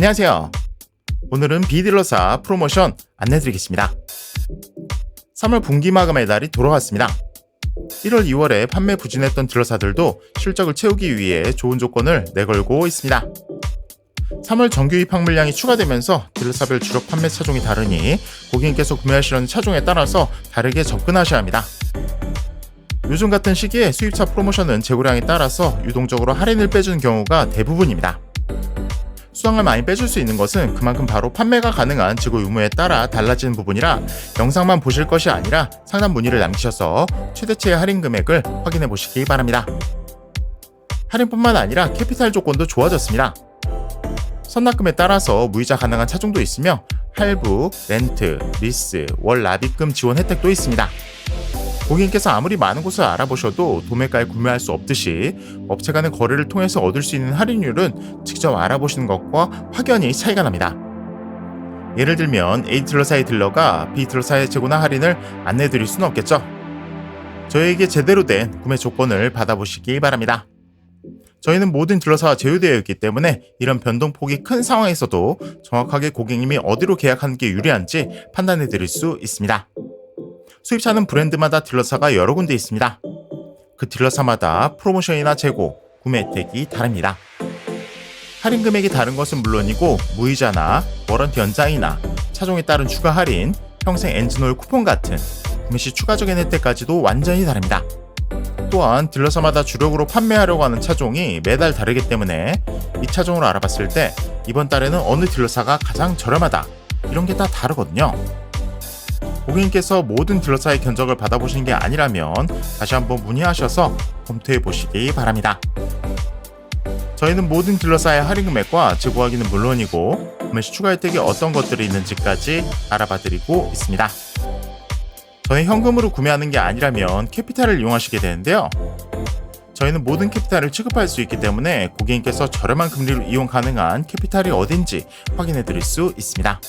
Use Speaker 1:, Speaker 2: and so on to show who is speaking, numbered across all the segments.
Speaker 1: 안녕하세요. 오늘은 비딜러사 프로모션 안내드리겠습니다. 3월 분기 마감 의 날이 돌아왔습니다. 1월, 2월에 판매 부진했던 딜러사들도 실적을 채우기 위해 좋은 조건을 내걸고 있습니다. 3월 정규 입항 물량이 추가되면서 딜러사별 주력 판매 차종이 다르니 고객님께서 구매하시려는 차종에 따라서 다르게 접근하셔야 합니다. 요즘 같은 시기에 수입차 프로모션은 재고량에 따라서 유동적으로 할인을 빼주는 경우가 대부분입니다. 수당을 많이 빼줄 수 있는 것은 그만큼 바로 판매가 가능한 재고 유무에 따라 달라지는 부분이라 영상만 보실 것이 아니라 상담 문의를 남기셔서 최대치의 할인 금액을 확인해 보시기 바랍니다. 할인뿐만 아니라 캐피탈 조건도 좋아졌습니다. 선납금에 따라서 무이자 가능한 차종도 있으며 할부, 렌트, 리스, 월 납입금 지원 혜택도 있습니다. 고객님께서 아무리 많은 곳을 알아보셔도 도매가에 구매할 수 없듯이 업체 간의 거래를 통해서 얻을 수 있는 할인율은 직접 알아보시는 것과 확연히 차이가 납니다. 예를 들면 A 딜러사의 딜러가 B 딜러사의 재고나 할인을 안내 드릴 수는 없겠죠. 저희에게 제대로 된 구매 조건을 받아보시기 바랍니다. 저희는 모든 딜러사와 제휴되어 있기 때문에 이런 변동폭이 큰 상황에서도 정확하게 고객님이 어디로 계약하는 게 유리한지 판단해 드릴 수 있습니다. 수입차는 브랜드마다 딜러사가 여러 군데 있습니다. 그 딜러사마다 프로모션이나 재고, 구매 혜택이 다릅니다. 할인 금액이 다른 것은 물론이고 무이자나 워런티 연장이나 차종에 따른 추가 할인, 평생 엔진오일 쿠폰 같은 구매 시 추가적인 혜택까지도 완전히 다릅니다. 또한 딜러사마다 주력으로 판매하려고 하는 차종이 매달 다르기 때문에 이 차종을 알아봤을 때 이번 달에는 어느 딜러사가 가장 저렴하다 이런 게 다 다르거든요. 고객님께서 모든 딜러사의 견적을 받아보시는 게 아니라면 다시 한번 문의하셔서 검토해 보시기 바랍니다. 저희는 모든 딜러사의 할인 금액과 재고 확인은 물론이고 구매 시 추가 혜택이 어떤 것들이 있는지까지 알아봐 드리고 있습니다. 저는 현금으로 구매하는 게 아니라면 캐피탈을 이용하시게 되는데요. 저희는 모든 캐피탈을 취급할 수 있기 때문에 고객님께서 저렴한 금리로 이용 가능한 캐피탈이 어딘지 확인해 드릴 수 있습니다.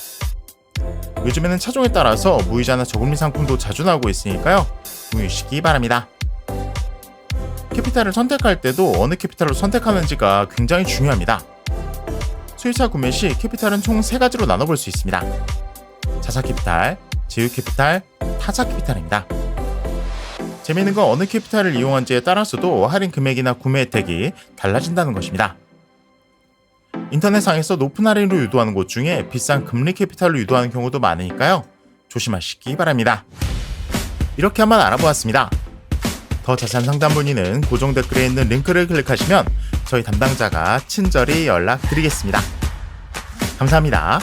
Speaker 1: 요즘에는 차종에 따라서 무이자나 저금리 상품도 자주 나오고 있으니까요. 구매하시기 바랍니다. 캐피탈을 선택할 때도 어느 캐피탈로 선택하는지가 굉장히 중요합니다. 수입차 구매 시 캐피탈은 총 3가지로 나눠볼 수 있습니다. 자사 캐피탈, 제휴 캐피탈, 타사 캐피탈입니다. 재미있는 건 어느 캐피탈을 이용한지에 따라서도 할인 금액이나 구매 혜택이 달라진다는 것입니다. 인터넷상에서 높은 할인으로 유도하는 곳 중에 비싼 금리 캐피탈로 유도하는 경우도 많으니까요. 조심하시기 바랍니다. 이렇게 한번 알아보았습니다. 더 자세한 상담 문의는 고정 댓글에 있는 링크를 클릭하시면 저희 담당자가 친절히 연락드리겠습니다. 감사합니다.